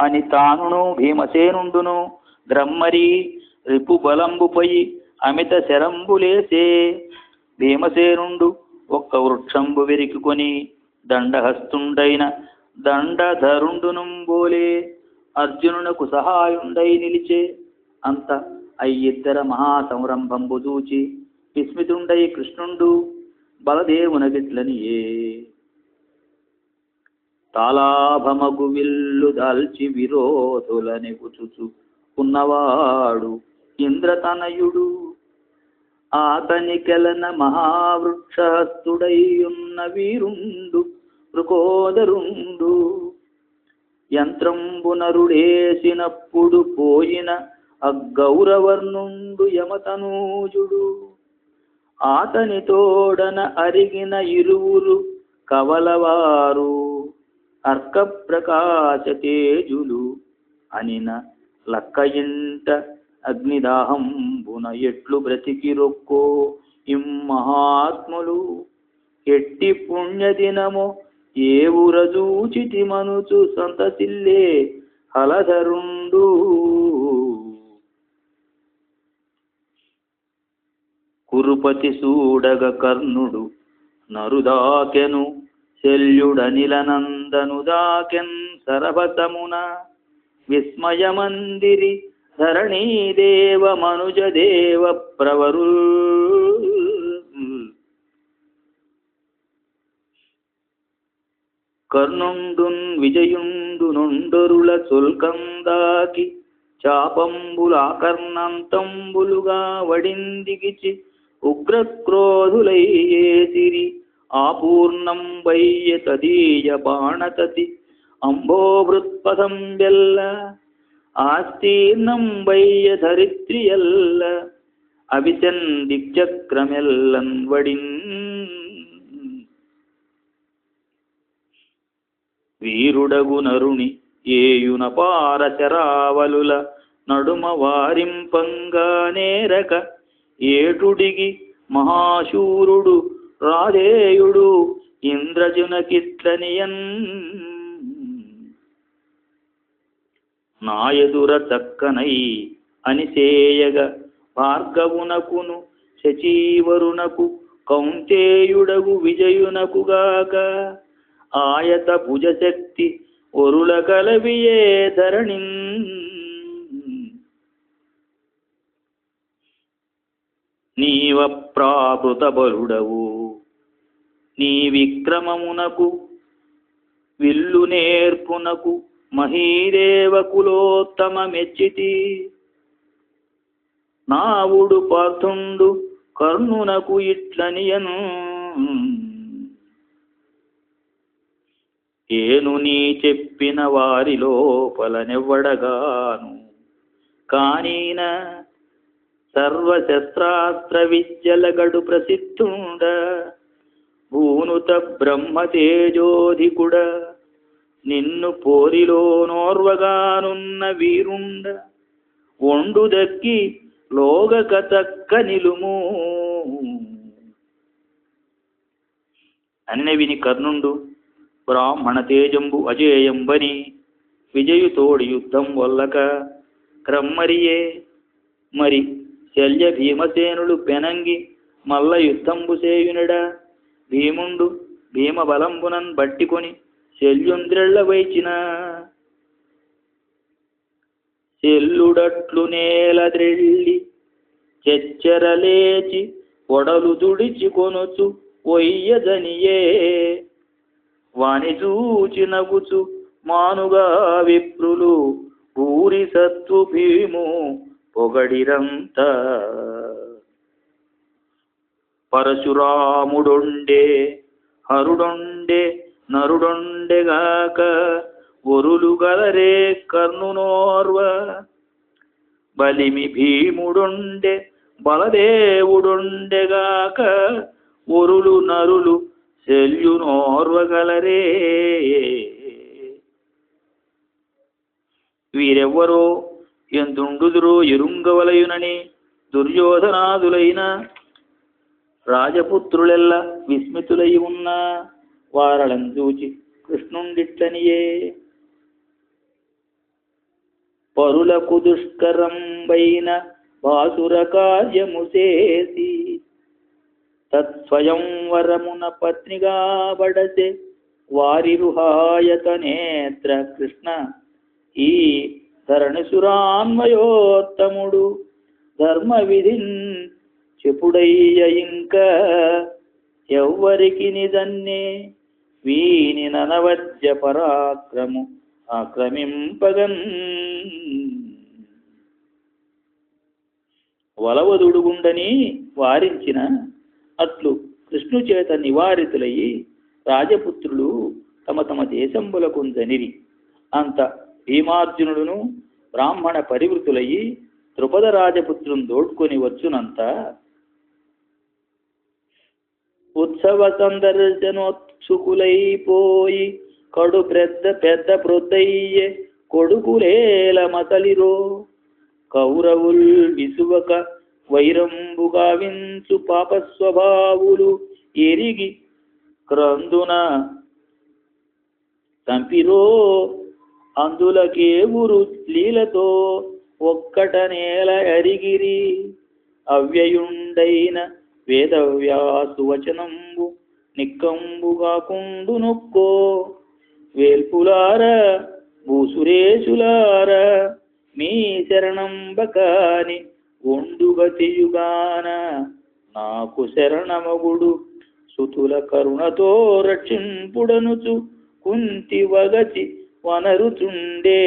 అని తానును భీమసేనుండును. ద్రమ్మరి రిపు బలంబుపై అమిత శరంబులేసే భీమసేనుండు ఒక్క వృక్షంబు వెరికికొని దండహస్తుండైన దండధరుండునుంబోలే అర్జునునకు సహాయుండై నిలిచే అంత అయ్యిద్దర మహాసంరంభంబు చూచి విస్మితుండై కృష్ణుండు బలదేవునగిట్లనియే. తాలాభమగు విల్లు దాల్చి విరోధులని పుచుచు ఉన్నవాడు ఇంద్రతనయుడు. ఆతని కెలన మహావృక్షహస్తుడై వీరుండు మృకోదరుండు యంత్రంబునరుడేసినప్పుడు పోయిన అగ్గౌరవర్ణుండు యమతనూజుడు. ఆతని తోడన అరిగిన ఇరువురు కవలవారు. అర్క ప్రకాశ తేజులు అనిన లక్క ఇంట అగ్నిదాహంబున ఎట్లు బ్రతికి రొక్కో ఇం మహాత్ములు ఎట్టి పుణ్యదినము ఏ ఊరజూచితి మనుచు సంతసిల్లే హలధరుండు. కురుపతి సూడగ కర్ణుడు నరుదాకెను శల్యుడనిలనందనుదాకెన్ దాకెన్ సరభతమున విస్మయమందిరి ధరణీదేవ మనుజదేవ ప్రవరు కర్ణుండున్ విజయుండునుండరుల చుల్కందాకి చాపంబులాకర్ణంతంబులుగా వడిందిగిచి ఉగ్రక్రోధులయ్యేసిరి ఆపూర్ణం వయ్య తదీయ బాణతతి అంబోభృత్పదం వెల్ల ఆస్తీర్ణం వయ్య ధరిత్రియల్ల అవిచన్ దిక్చక్రమెల్లన్ వడిన్. వీరుడగు నరుణి ఏయున పారచరావలుల నడుమ వారింపంగా నేరక ఏటుడిగి మహాశూరుడు రాధేయుడు ఇంద్రజునకిట్లనియన్. నాయదుర చక్కనై అనిసేయగ భార్గవునకును శచీవరునకు కౌంతేయుడగు విజయునకుగాక ఆయత భుజశక్తి ఒరుల కలవియే ధరణి. నీవ ప్రాకృత బలుడవు. నీ విక్రమమునకు విల్లు నేర్పునకు మహీదేవకులోత్తమ మెచ్చితి నావుడు పార్థుండు కర్ణునకు ఇట్లనియను. ఏను నీ చెప్పిన వారి లోపలనెవ్వడగాను. కానీన సర్వశస్త్రాస్త్ర విద్యలగడు ప్రసిద్ధుండ. భూనుత బ్రహ్మ తేజోధికుడ నిన్ను పోరిలోనోర్వగానున్న వీరుండ ఒండు దక్కి లోగక తక్క నిలుము అన్న విని కర్ణుండు బ్రాహ్మణ తేజంబు అజేయంబని విజయుతోడి యుద్ధం వల్లక క్రమ్మరియే మరి శల్య భీమసేనులు పెనంగి మల్ల యుద్ధంబు సేయునడా భీముండు భీమ బలంబునన్ బట్టికొని శల్యుంద్రెళ్ళ వైచిన చెల్లుడట్లు నేల ద్రెళ్ళి చెచ్చరలేచి పొడలు దుడిచి కొనుచు ఒయ్యదనియే. వాని చూచి నగుచు మానుగా విప్రులు ఊరి సత్తు భీము పొగడిరంతా. పరశురాముడొండే హరుడొండే నరుడొండెగాక ఒరులు గలరే కర్ణునోర్వ. బలిమి భీముడొండే బలదేవుడొండెగాక ఒరులు నరులు శల్యునోర్వగలరే వీరెవ్వరో ఎంతుండుదురో ఎరుంగవలయునని దుర్యోధనాదులైన రాజపుత్రులెల్ల విస్మితులై ఉన్నా వారలను చూచి కృష్ణుండిట్లనియే. పరులకు దుష్కరంబైన బాసుర కార్యము చేసి తత్స్వయంవరమున పత్నిగా బడసే వారి రుహాయత నేత్ర కృష్ణ ఈ ధరణిసురాన్వయోత్తముడు ధర్మ విధిన్ చెప్పుడయ్య ఇంకా ఎవ్వరికి నిదన్నే వీని ననవద్య పరాక్రము ఆక్రమింపగన్. వలవదుడుగుండని వారించిన అట్లు కృష్ణు చేత నివారితులయ్యి రాజపుత్రులు తమ తమ దేశంబులకు జనిరి అంత భీమార్జునుడును బ్రాహ్మణ పరివృతులయ్యి ద్రుపద రాజపుత్రుని దోడ్కొని వచ్చునంత ఉత్సవ సందర్శనోత్సుకులైపోయి కడు పెద్ద పెద్ద ప్రొద్దయ్యే కొడుకులేల మతలిరో కౌరవుల్ విసువక వైరంబుగా వించు పాపస్వభావులు ఎరిగి క్రందున తంపిరో అందులకేవురు లీలతో ఒక్కట నేల అరిగిరి. అవ్యయుండైన వేదవ్యాసు వచనంబు నిక్కంబుగా కుండు నొక్కో వేల్పులార భూసురేశులార మీ శరణంబకాని ఒండుగతియుగాన నాకు శరణమగుడు సుతుల కరుణతో రక్షింపుడనుచు కుంతి వగచి వనరుచుండే.